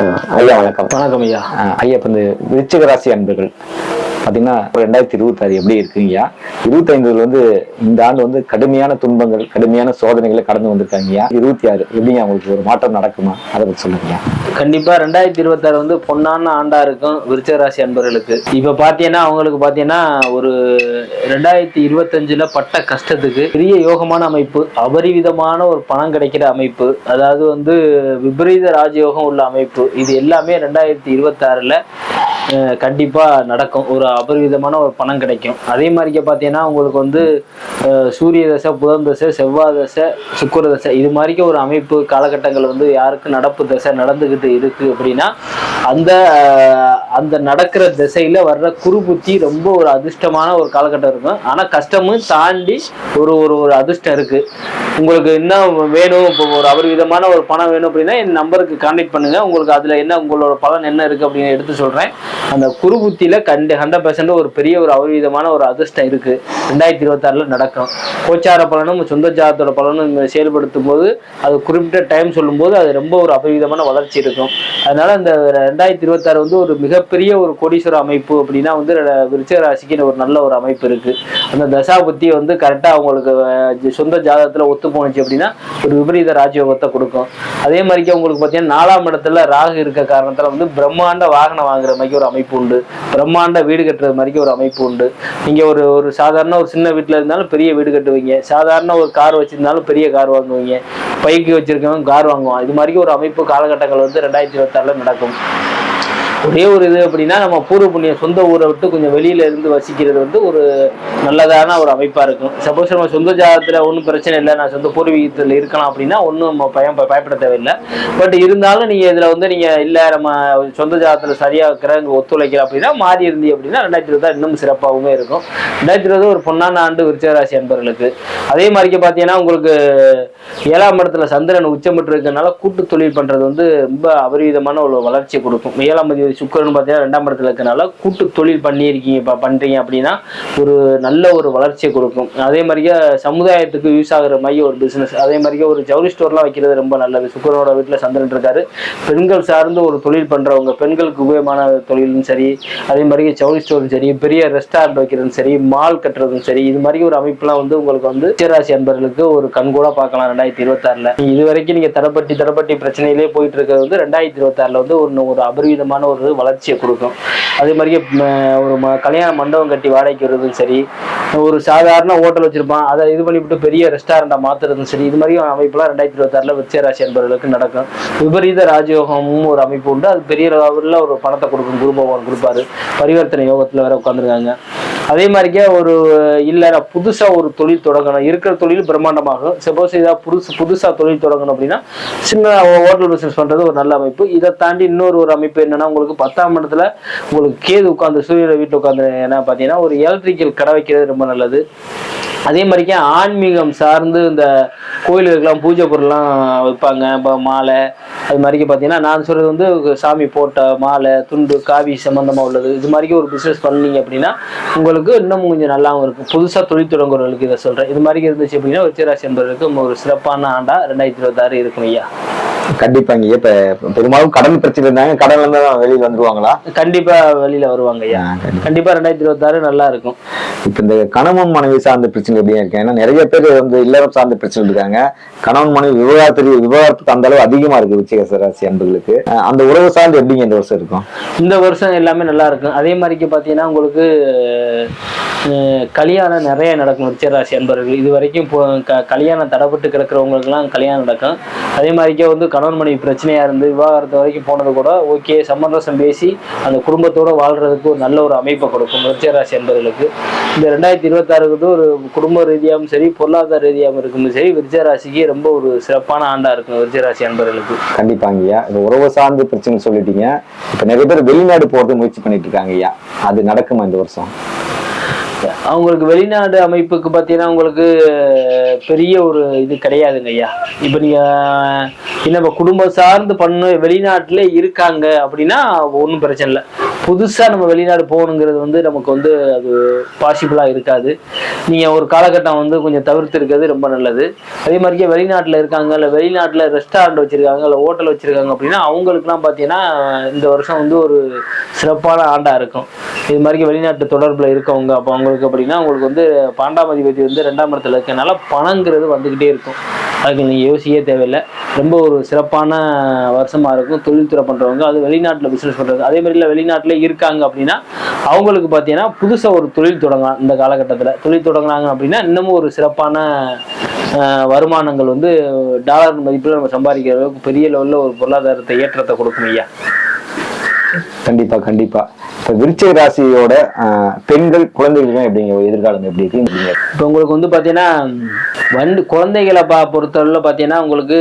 ஐயா வணக்கம். வணக்கம் ஐயா. ஐயா இப்போ இந்த விருச்சிக ராசி அன்பர்கள். பார்த்தீங்கன்னா ரெண்டாயிரத்தி இருபத்தாறு எப்படி இருக்குங்கய்யா? இருபத்தைந்துல வந்து இந்த ஆண்டு வந்து கடுமையான துன்பங்கள் கடுமையான சோதனைகளை கடந்து வந்திருக்காங்கய்யா. இருபத்தி ஆறு எப்படிங்க அவங்களுக்கு ஒரு மாற்றம் நடக்குமா? அதை பற்றி சொல்லுங்கய்யா. கண்டிப்பா ரெண்டாயிரத்தி இருபத்தாறு வந்து பொன்னான ஆண்டா இருக்கும் விருச்சிக ராசி அன்பர்களுக்கு. இப்ப பாத்தீங்கன்னா அவங்களுக்கு பாத்தீங்கன்னா ஒரு ரெண்டாயிரத்தி இருபத்தஞ்சுல பட்ட கஷ்டத்துக்கு பெரிய யோகமான அமைப்பு அபரிவிதமான ஒரு பணம் கிடைக்கிற அமைப்பு அதாவது வந்து விபரீத ராஜயோகம் உள்ள அமைப்பு இது எல்லாமே ரெண்டாயிரத்தி இருபத்தாறுல கண்டிப்பாக நடக்கும். ஒரு அபரிவிதமான ஒரு பணம் கிடைக்கும். அதே மாதிரிக்க பார்த்தீங்கன்னா உங்களுக்கு வந்து சூரிய தசை புதன் தசை செவ்வாய் தசை சுக்கர தசை இது மாதிரிக்க ஒரு அமைப்பு காலகட்டங்கள் வந்து யாருக்கு நடப்பு தசை நடந்துக்கிட்டு இருக்குது அப்படின்னா அந்த அந்த நடக்கிற திசையில் வர்ற குறுபுத்தி ரொம்ப ஒரு அதிர்ஷ்டமான ஒரு காலகட்டம் இருக்கும். ஆனால் கஷ்டமும் தாண்டி ஒரு ஒரு ஒரு அதிர்ஷ்டம் இருக்குது உங்களுக்கு என்ன வேணும் இப்போ ஒரு அபரிவிதமான ஒரு பணம் வேணும் அப்படின்னா என் நம்பருக்கு கான்டெக்ட் பண்ணுங்கள் உங்களுக்கு அதில் என்ன உங்களோட பலன் என்ன இருக்குது அப்படின்னு எடுத்து சொல்கிறேன் அந்த குருபுத்தியில் கண்டு ஹண்ட்ரட் பர்சன்ட் ஒரு பெரிய ஒரு அவிதமான ஒரு அதிர்ஷ்டம் இருக்கு. ரெண்டாயிரத்தி இருபத்தாறுல நடக்கும். கோச்சார பலனும் சொந்த ஜாதத்தோட பலனும் செயல்படுத்தும் போது அது குறிப்பிட்ட டைம் சொல்லும்போது அது ரொம்ப ஒரு அபவிதமான வளர்ச்சி இருக்கும். அதனால அந்த ரெண்டாயிரத்தி இருபத்தாறு வந்து ஒரு மிகப்பெரிய ஒரு கோடீஸ்வர அமைப்பு அப்படின்னா வந்து ர- ராசிக்கு ஒரு நல்ல ஒரு அமைப்பு இருக்கு. அந்த தசாபுத்தி வந்து கரெக்டா அவங்களுக்கு சொந்த ஜாதகத்துல ஒத்து போணுச்சு அப்படின்னா ஒரு விபரீத ராஜயோகத்தை கொடுக்கும். அதே மாதிரிக்கு அவங்களுக்கு பார்த்தீங்கன்னா நாலாம் இடத்துல ராகு இருக்க காரணத்துல வந்து பிரம்மாண்ட வாகனம் வாங்குற மாதிரி ஒரு அமைப்பு உண்டு பிரம்மாண்ட வீடு கட்டுறது மாதிரி ஒரு அமைப்பு உண்டு நீங்க ஒரு ஒரு சாதாரண ஒரு சின்ன வீட்டில் இருந்தாலும் பெரிய வீடு கட்டுவீங்க. சாதாரண ஒரு கார் வச்சிருந்தாலும் பெரிய கார் வாங்குவீங்க. பைக்கு வச்சிருக்கவங்க கார் வாங்குவான். இது மாதிரி ஒரு அமைப்பு காலகட்டங்கள் வந்து ரெண்டாயிரத்தி இருபத்தாறுல நடக்கும். ஒரே ஒரு இது அப்படின்னா நம்ம பூர்வ புண்ணிய சொந்த ஊரை விட்டு கொஞ்சம் வெளியில இருந்து வசிக்கிறது வந்து ஒரு நல்லதான ஒரு அமைப்பா இருக்கும். சப்போஸ் நம்ம சொந்த ஜாதகத்துல ஒன்றும் பிரச்சனை இல்லை நான் சொந்த பூர்வீகத்தில் இருக்கலாம் அப்படின்னா ஒன்றும் நம்ம பயம் பயப்பட தேவையில்லை. பட் இருந்தாலும் நீங்க இதுல வந்து நீங்க இல்ல நம்ம சொந்த ஜாதகத்துல சரியா இருக்கிற ஒத்துழைக்கல அப்படின்னா மாறி இருந்தீங்க அப்படின்னா ரெண்டாயிரத்தி இருபதா இன்னும் சிறப்பாகவும் இருக்கும். ரெண்டாயிரத்தி இருபது ஒரு பொன்னான ஆண்டு விருச்சராசி அன்பர்களுக்கு. அதே மாதிரிக்கு பார்த்தீங்கன்னா உங்களுக்கு ஏழாம் இடத்துல சந்திரன் உச்சமிட்டு இருக்கிறதுனால கூட்டு தொழில் பண்றது வந்து ரொம்ப அபரிவிதமான ஒரு வளர்ச்சி கொடுக்கும். ஏழாம் சுக்கரன் பார்த்தீங்கன்னா ரெண்டாம் இடத்துல இருக்கனால கூட்டு தொழில் பண்ணியிருக்கீங்க இப்போ பண்றீங்க அப்படின்னா ஒரு நல்ல ஒரு வளர்ச்சியை கொடுக்கும். அதே மாதிரியே சமுதாயத்துக்கு யூஸ் ஆகுற மாதிரி ஒரு பிஸ்னஸ் அதே மாதிரியே ஒரு ஜவுளி ஸ்டோர்லாம் வைக்கிறது ரொம்ப நல்லது. சுக்கரனோட வீட்டில் சந்திரன் இருக்காரு. பெண்கள் சார்ந்து ஒரு தொழில் பண்றவங்க பெண்களுக்கு உபயோகமான தொழிலும் சரி அதே மாதிரி ஜவுளி ஸ்டோரும் சரி பெரிய ரெஸ்டாரண்ட் வைக்கிறதும் சரி மால் கட்டுறதும் சரி இது மாதிரி ஒரு அமைப்புலாம் வந்து உங்களுக்கு வந்து உச்சராசி அன்பர்களுக்கு ஒரு கண்கூட பார்க்கலாம் ரெண்டாயிரத்தி இருபத்தாறுல. இது வரைக்கும் நீங்கள் தடப்பட்டி தடப்பட்டி பிரச்சனையிலே போயிட்டு இருக்கிறது வந்து ரெண்டாயிரத்தி இருபத்தாறுல வந்து ஒரு ஒரு அபரிவிதமான ஒரு வளர்ச்சியை கொடுக்கும். அதே மாதிரியே ஒரு ம- கல்யாண மண்டபம் கட்டி வாடகைக்கு சரி ஒரு சாதாரண ஹோட்டல் வச்சிருப்பான் அதை இது பண்ணிவிட்டு பெரிய ரெஸ்டாரண்டா மாத்துறதும் சரி இது மாதிரி அமைப்புலாம் ரெண்டாயிரத்தி இருபத்தாறுல விச்சயராசி என்பவர்களுக்கு நடக்கும். விபரீத ராஜயோகமும் ஒரு அமைப்பு உண்டு. அது பெரிய லெவலில் ஒரு பணத்தை கொடுக்கும் குரு பகவான் கொடுப்பாரு. பரிவர்த்தனை யோகத்துல வேற உட்காந்துருக்காங்க அதே மாதிரிக்கே ஒரு இல்லை நான் புதுசா ஒரு தொழில் தொடங்கணும். இருக்கிற தொழில் பிரம்மாண்டமாகும் சப்போஸ் ஏதாவது புதுசு புதுசா தொழில் தொடங்கணும் அப்படின்னா சின்ன ஹோட்டல் பிஸ்னஸ் பண்றது ஒரு நல்ல அமைப்பு. இதை தாண்டி இன்னொரு ஒரு அமைப்பு என்னென்னா உங்களுக்கு பத்தாம் இடத்துல உங்களுக்கு கேது உட்காந்து சூரியனை வீட்டில் உட்காந்து என்ன பார்த்தீங்கன்னா ஒரு எலக்ட்ரிக்கல் கடை வைக்கிறது ரொம்ப நல்லது. அதே மாதிரிக்கே ஆன்மீகம் சார்ந்து இந்த கோயிலுக்கெல்லாம் பூஜை பொருள்லாம் வைப்பாங்க இப்போ மாலை. அது மாதிரிக்கு பார்த்தீங்கன்னா நான் சொல்றது வந்து சாமி போட்ட மாலை துண்டு காவி சம்மந்தமாக உள்ளது. இது மாதிரிக்கு ஒரு பிஸ்னஸ் பண்ணீங்க அப்படின்னா உங்களுக்கு இன்னும் கொஞ்சம் நல்லாவும் இருக்கும். புதுசாக தொழில் தொடங்குறவர்களுக்கு இதை சொல்கிறேன் இது மாதிரி இருந்துச்சு அப்படின்னா உச்சராசி என்பவர்களுக்கு ஒரு சிறப்பான ஆண்டா ரெண்டாயிரத்தி இருபத்தாறு இருக்கும் ஐயா. கண்டிப்பாங்க இப்ப பெரும்பாலும் கடன் பிரச்சனை இருந்தாங்க. கடன்ல இருந்து தான் வெளியில் வந்துருவாங்களா? கண்டிப்பா வெளியில வருவாங்க ஐயா. கண்டிப்பா. ரெண்டாயிரத்தி இருபத்தாறு நல்லா இருக்கும். இப்ப இந்த கணவன் மனைவி சார்ந்த பிரச்சனை எப்படியா இருக்கு? ஏன்னா நிறைய பேர் வந்து இல்லறம் சார்ந்த பிரச்சனை இருக்காங்க. கணவன் மனைவி விவகாரத்து விவகாரத்துக்கு அந்த அளவு அதிகமா இருக்கு விருச்சிக ராசி அன்பர்களுக்கு. அஹ் அந்த உறவு சார்ந்து எப்படிங்க இந்த வருஷம் இருக்கும்? இந்த வருஷம் எல்லாமே நல்லா இருக்கும். அதே மாதிரிக்கு பார்த்தீங்கன்னா உங்களுக்கு கல்யாணம் நிறைய நடக்கும். விருச்சிகராசி அன்பர்கள். இது வரைக்கும் இப்போ க கல்யாணம் தடைப்பட்டு கிடக்கிறவங்களுக்குலாம் கல்யாணம் நடக்கும். அதே மாதிரிக்கே வந்து கணவன் மனைவி பிரச்சனையாக இருந்து விவாகரத்து வரைக்கும் போனது கூட ஓகே. சமரசம் பேசி அந்த குடும்பத்தோடு வாழ்கிறதுக்கு ஒரு நல்ல ஒரு அமைப்பை கொடுக்கும் விருச்சிகராசி அன்பர்களுக்கு. இந்த ரெண்டாயிரத்தி இருபத்தாறுக்கு ஒரு குடும்ப ரீதியாகவும் சரி பொருளாதார ரீதியாகவும் இருக்கும் சரி விருச்சராசிக்கு ரொம்ப ஒரு சிறப்பான ஆண்டாக இருக்கும் விருச்சராசி அன்பர்களுக்கு. கண்டிப்பாங்கய்யா இந்த உறவு சார்ந்த பிரச்சனை சொல்லிட்டீங்க. இப்போ நிறைய பேர் வெளிநாடு போகிறது முயற்சி பண்ணிட்டு இருக்காங்க ஐயா. அது நடக்குமா இந்த வருஷம்? அவங்களுக்கு வெளிநாடு அமைப்புக்கு பார்த்தீங்கன்னா உங்களுக்கு பெரிய ஒரு இது கிடையாதுங்க ஐயா. இப்போ நீங்கள் நம்ம குடும்பம் சார்ந்து பண்ண வெளிநாட்டில் இருக்காங்க அப்படின்னா ஒன்றும் பிரச்சனை இல்லை. புதுசாக நம்ம வெளிநாடு போகணுங்கிறது வந்து நமக்கு வந்து அது பாசிபிளாக இருக்காது. நீங்கள் ஒரு காலகட்டம் வந்து கொஞ்சம் தவிர்த்து இருக்கிறது ரொம்ப நல்லது. அதே மாதிரியே வெளிநாட்டில் இருக்காங்க இல்லை வெளிநாட்டில் ரெஸ்டாரண்ட் வச்சுருக்காங்க இல்லை ஹோட்டல் வச்சுருக்காங்க அப்படின்னா அவங்களுக்குலாம் பார்த்தீங்கன்னா இந்த வருஷம் வந்து ஒரு சிறப்பான ஆண்டாக இருக்கும். இது மாதிரி வெளிநாட்டு தொடர்பில் இருக்கவங்க அப்போ அவங்க உங்களுக்கு அப்படின்னா உங்களுக்கு வந்து பாண்டாம் அதிபதி வந்து ரெண்டாம் இடத்துல இருக்கனால பணங்கிறது வந்துக்கிட்டே இருக்கும். அதுக்கு நீங்கள் யோசிக்கவே தேவையில்லை. ரொம்ப ஒரு சிறப்பான வருஷமாக இருக்கும். தொழில்துறை பண்ணுறவங்க அது வெளிநாட்டில் பிஸ்னஸ் பண்ணுறது அதே மாதிரி வெளிநாட்டில் இருக்காங்க அப்படின்னா அவங்களுக்கு பார்த்தீங்கன்னா புதுசாக ஒரு தொழில் தொடங்கலாம் இந்த காலகட்டத்தில். தொழில் தொடங்குனாங்க அப்படின்னா இன்னமும் ஒரு சிறப்பான அஹ், வருமானங்கள் வந்து டாலர் மதிப்பில் நம்ம சம்பாதிக்கிற அளவுக்கு பெரிய லெவலில் ஒரு பொருளாதாரத்தை ஏற்றத்தை கொடுக்கும் ஐயா. கண்டிப்பா கண்டிப்பா. இப்ப விருச்சிக ராசியோட பெண்கள் குழந்தைகளுக்கு எப்படிங்க எதிர்காலம் எப்படி இருக்கு? இப்போ உங்களுக்கு வந்து பார்த்தீங்கன்னா வண்டி குழந்தைகளை பா பொறுத்தவரையில் பார்த்தீங்கன்னா உங்களுக்கு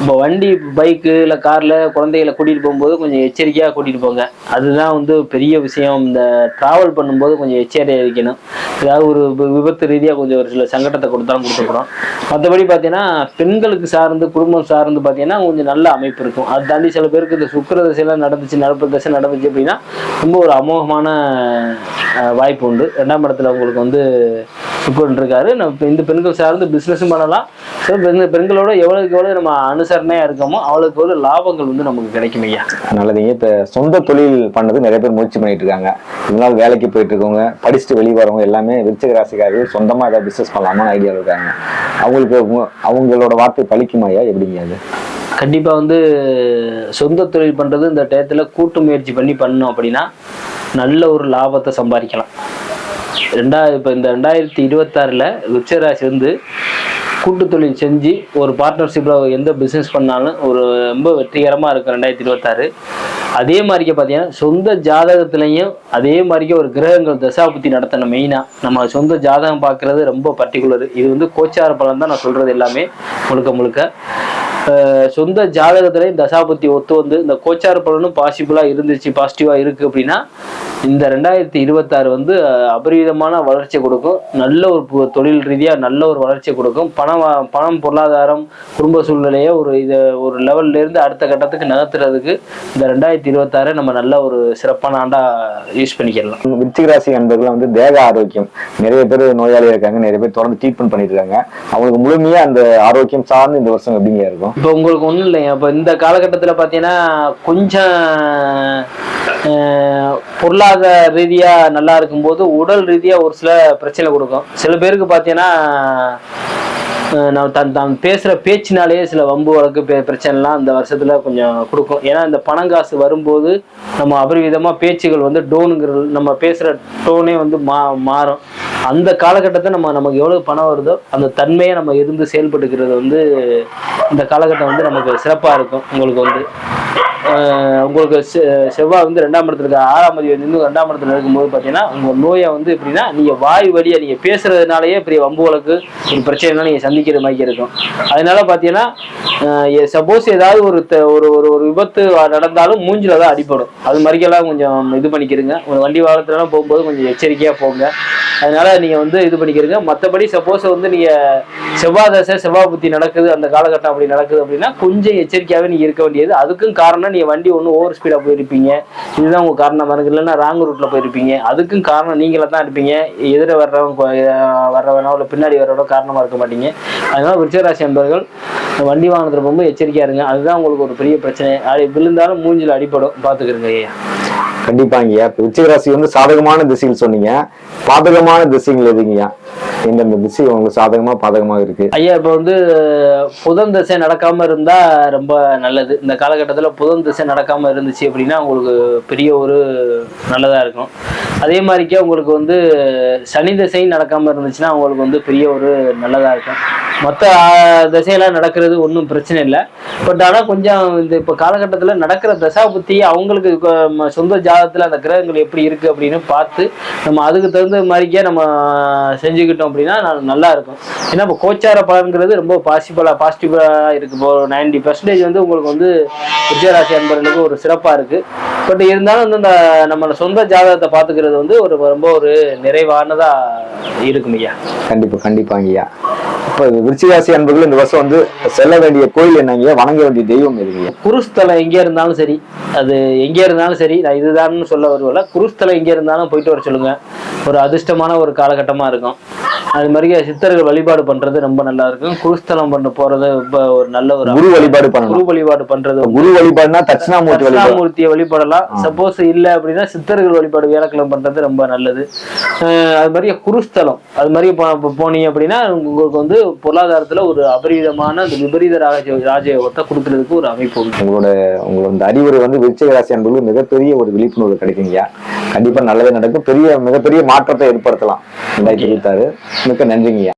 இப்போ வண்டி பைக்கு இல்லை காரில் குழந்தைகளை கூட்டிகிட்டு போகும்போது கொஞ்சம் எச்சரிக்கையாக கூட்டிகிட்டு போங்க. அதுதான் வந்து பெரிய விஷயம். இந்த ட்ராவல் பண்ணும்போது கொஞ்சம் எச்சரிக்கையாக இருக்கணும். ஏதாவது ஒரு விபத்து ரீதியாக கொஞ்சம் ஒரு சில சங்கடத்தை கொடுத்தாலும் கொடுத்துக்கிறோம். மற்றபடி பார்த்தீங்கன்னா பெண்களுக்கு சார்ந்து குடும்பம் சார்ந்து பார்த்தீங்கன்னா கொஞ்சம் நல்ல அமைப்பு இருக்கும். அது தாண்டி சில பேருக்கு இந்த சுக்கிர தசையெல்லாம் நடந்துச்சு நடப்பு தசை நடந்துச்சு அப்படின்னா ரொம்ப ஒரு அமோகமான வாய்ப்பு உண்டு. ரெண்டாம் இடத்துல உங்களுக்கு வந்து சுக்கரன் இருக்காரு. நம்ம இந்த பெண்கள் சார்ந்து பிஸ்னஸும் பண்ணலாம். ஸோ பெண்களோட எவ்வளவுக்கு எவ்வளவு நம்ம அனுசரணையா இருக்கோமோ அவ்வளவுக்கு எவ்வளவு லாபங்கள் வந்து நமக்கு கிடைக்கும் ஐயா. நல்லதுங்க. இப்ப சொந்த தொழில் பண்ணது நிறைய பேர் முயற்சி பண்ணிட்டு இருக்காங்க. இதனால வேலைக்கு போயிட்டு இருக்கவங்க படிச்சுட்டு வெளியே வரவங்க எல்லாமே விருச்சிக ராசிக்காரர்கள் சொந்தமா ஏதாவது பிசினஸ் பண்ணலாமான்னு ஐடியா இருக்காங்க. அவங்களுக்கு அவங்களோட வார்த்தை பலிக்குமாயா எப்படிங்க அது? கண்டிப்பாக வந்து சொந்த தொழில் பண்ணுறது இந்த டயத்தில் கூட்டு முயற்சி பண்ணி பண்ணோம் அப்படின்னா நல்ல ஒரு லாபத்தை சம்பாதிக்கலாம். ரெண்டா இப்போ இந்த ரெண்டாயிரத்தி இருபத்தாறில் விருச்சராசி வந்து கூட்டு தொழில் செஞ்சு ஒரு பார்ட்னர்ஷிப்பில் எந்த பிஸ்னஸ் பண்ணாலும் ஒரு ரொம்ப வெற்றிகரமாக இருக்கும் ரெண்டாயிரத்தி இருபத்தாறு. அதே மாதிரிக்க பார்த்தீங்கன்னா சொந்த ஜாதகத்துலேயும் அதே மாதிரிக்க ஒரு கிரகங்கள் தசாபுத்தி நடத்தணும் மெயினாக நம்ம சொந்த ஜாதகம் பார்க்குறது ரொம்ப பர்டிகுலர் இது வந்து கோச்சார பலன் தான் நான் சொல்கிறது எல்லாமே முழுக்க முழுக்க. சொந்த சொந்த இந்த தசாபுத்தி ஒத்து வந்து இந்த கோச்சார பலனும் பாசிபிளாக இருந்துச்சு பாசிட்டிவா இருக்குது அப்படின்னா இந்த ரெண்டாயிரத்தி இருபத்தாறு வந்து அபரிவிதமான வளர்ச்சி கொடுக்கும். நல்ல ஒரு தொழில் ரீதியாக நல்ல ஒரு வளர்ச்சி கொடுக்கும். பணம் பணம் பொருளாதாரம் குடும்ப சூழ்நிலையை ஒரு இதை ஒரு லெவல்ல இருந்து அடுத்த கட்டத்துக்கு நகர்த்துறதுக்கு இந்த ரெண்டாயிரத்தி இருபத்தாறு நம்ம நல்ல ஒரு சிறப்பான ஆண்டா யூஸ் பண்ணிக்கலாம். விருச்சிக ராசி அன்பர்கள் வந்து தேக ஆரோக்கியம். நிறைய பேர் நோயாளி இருக்காங்க நிறைய பேர் தொடர்ந்து ட்ரீட்மெண்ட் பண்ணிட்டு இருக்காங்க. அவங்களுக்கு முழுமையா அந்த ஆரோக்கியம் சார்ந்து இந்த வருஷம் எப்படிங்க இருக்கும்? இப்போ உங்களுக்கு ஒன்றும் இல்லைங்க. இப்போ இந்த காலகட்டத்தில் பார்த்தீங்கன்னா கொஞ்சம் பொருளாதார ரீதியாக நல்லா இருக்கும்போது உடல் ரீதியாக ஒரு சில பிரச்சனை கொடுக்கும். சில பேருக்கு பார்த்தீங்கன்னா நான் தன் தான் பேசுகிற பேச்சினாலேயே சில வம்பு வழக்கு பிரச்சனைலாம் இந்த வருஷத்தில் கொஞ்சம் கொடுக்கும். ஏன்னா இந்த பணங்காசு வரும்போது நம்ம அபரிவிதமாக பேச்சுகள் வந்து டோனுங்கிற நம்ம பேசுகிற டோனே வந்து மா மாறும். அந்த காலகட்டத்தை நம்ம நமக்கு எவ்வளோ பணம் வருதோ அந்த தன்மையை நம்ம இருந்து செயல்பட்டுக்கிறது வந்து இந்த காலகட்டம் வந்து நமக்கு சிறப்பாக இருக்கும். உங்களுக்கு வந்து உங்களுக்கு செ- செவ்வாய் வந்து ரெண்டாம் இடத்துல இருக்க? ஆறாம் அதிபதி வந்து ரெண்டாம் இடத்துல இருக்கும்போது பார்த்தீங்கன்னா உங்கள் நோயை வந்து எப்படின்னா நீங்கள் வாய் வழியாக நீங்கள் பேசுறதுனாலயே பெரிய வம்பு வழக்கு ஒரு பிரச்சனைலாம் நீங்கள் சந்திக்கிற மாதிரி இருக்கும். அதனால பார்த்தீங்கன்னா சப்போஸ் ஏதாவது ஒரு ஒரு ஒரு ஒரு விபத்து நடந்தாலும் மூஞ்சில தான் அடிப்படும் அது மாதிரிக்கெல்லாம் கொஞ்சம் இது பண்ணிக்கிறங்க ஒரு வண்டி வாகனத்துலலாம் போகும்போது கொஞ்சம் எச்சரிக்கையாக போங்க. அதனால நீங்க வந்து இது பண்ணிக்கிறீங்க. மற்றபடி சப்போஸ் வந்து நீங்க செவ்வாய் தசை செவ்வாய் புத்தி நடக்குது அந்த காலகட்டம் அப்படி நடக்குது அப்படின்னா கொஞ்சம் எச்சரிக்கையாகவே நீங்க இருக்க வேண்டியது. அதுக்கும் காரணம் நீங்க வண்டி ஒன்று ஓவர் ஸ்பீடாக போயிருப்பீங்க. இதுதான் உங்க காரணமா. இருக்கு இல்லைன்னா ராங் ரூட்ல போயிருப்பீங்க. அதுக்கும் காரணம் நீங்கள தான் இருப்பீங்க. எதிர வர்றவங்க வர்றவனோ இல்லை பின்னாடி வர்றவனோ காரணமா இருக்க மாட்டீங்க. அதனால விருச்சராசி அன்பர்கள் வண்டி வாகனத்துல ரொம்ப எச்சரிக்கையா இருங்க. அதுதான் உங்களுக்கு ஒரு பெரிய பிரச்சனை. அது விழுந்தாலும் மூஞ்சில் அடிப்படும் பாத்துக்கிறங்க ஐயா. கண்டிப்பாங்க ஐயா. விருச்சிக ராசி வந்து சாதகமான திசையில் சொன்னீங்க. பாதகமான திசைகள் எதுங்கய்யா? எந்தெந்த திசை உங்களுக்கு சாதகமா பாதகமா இருக்கு? ஐயா இப்போ வந்து புதன் திசை நடக்காம இருந்தா ரொம்ப நல்லது. இந்த காலகட்டத்தில் புதன் திசை நடக்காம இருந்துச்சு அப்படின்னா உங்களுக்கு பெரிய ஒரு நல்லதா இருக்கும். அதே மாதிரிக்கே உங்களுக்கு வந்து சனி திசையும் நடக்காம இருந்துச்சுன்னா உங்களுக்கு வந்து பெரிய ஒரு நல்லதா இருக்கும். மற்ற திசையெல்லாம் நடக்கிறது ஒன்றும் பிரச்சனை இல்லை. பட் ஆனால் கொஞ்சம் இந்த இப்போ காலகட்டத்தில் நடக்கிற தசா புத்தி அவங்களுக்கு சொந்த ஜாதகத்தில் அந்த கிரகங்கள் எப்படி இருக்குது அப்படின்னு பார்த்து நம்ம அதுக்கு தகுந்த மாதிரிக்கே நம்ம செஞ்சுக்கிட்டோம் அப்படின்னா நல்லா இருக்கும். ஏன்னா இப்போ கோச்சார பலன்கிறது ரொம்ப பாசிபிளாக பாசிட்டிவாக இருக்குது இப்போ நைன்டி பர்சன்டேஜ் வந்து உங்களுக்கு வந்து விஜயராசி அன்பர்களுக்கு ஒரு சிறப்பாக இருக்குது பட் இருந்தாலும் வந்து இந்த நம்ம சொந்த ஜாதகத்தை பாத்துக்கிறது வந்து ஒரு ரொம்ப ஒரு நிறைவானதா இருக்கும் ஐயா. கண்டிப்பா கண்டிப்பாங்க ஐயா. இப்ப விருச்சிகராசி அன்பர்கள் இந்த வருஷம் வந்து செல்ல வேண்டிய கோயில் என்னங்க வணங்க வேண்டிய தெய்வம் எதுங்க குருஸ்தலம் எங்கே இருந்தாலும் சரி அது எங்கே இருந்தாலும் சரி நான் இதுதான்னு சொல்ல வருவல குருஸ்தலம் எங்கே இருந்தாலும் போயிட்டு வர சொல்லுங்க. ஒரு அதிர்ஷ்டமான ஒரு காலகட்டமா இருக்கும். அது மாதிரி சித்தர்கள் வழிபாடு பண்றது ரொம்ப நல்லா இருக்கும். குருஸ்தலம் பண்ண போறது ரொம்ப ஒரு நல்ல ஒரு குரு வழிபாடு பண்ணலாம். குரு வழிபாடு பண்றது குரு வழிபாடுனா தட்சிணாமூர்த்தி வழிபாடு. தட்சிணாமூர்த்தியை வழிபடலாம். சப்போஸ் இல்ல அப்படின்னா சித்தர்கள் வழிபாடு வியாழக்கிழமை பண்றது ரொம்ப நல்லது. அது மாதிரி குருஸ்தலம். அது மாதிரி போனீங்க அப்படின்னா உங்களுக்கு வந்து பொருளாதாரத்துல ஒரு அபரிதமான அந்த விபரீத ராஜ ராஜயோகத்தை கொடுக்கறதுக்கு ஒரு அமைப்பு உங்களோட உங்களோட அறிவுரை வந்து விருச்சிக ராசி அன்பர்களுக்கு மிகப்பெரிய ஒரு விழிப்புணர்வு கிடைக்குங்கய்யா. கண்டிப்பா நல்லதே நடக்கும். பெரிய மிகப்பெரிய மாற்றத்தை ஏற்படுத்தலாம். ரெண்டாயிரத்தி இருபத்தாறு. மிக்க நன்றிங்கய்யா.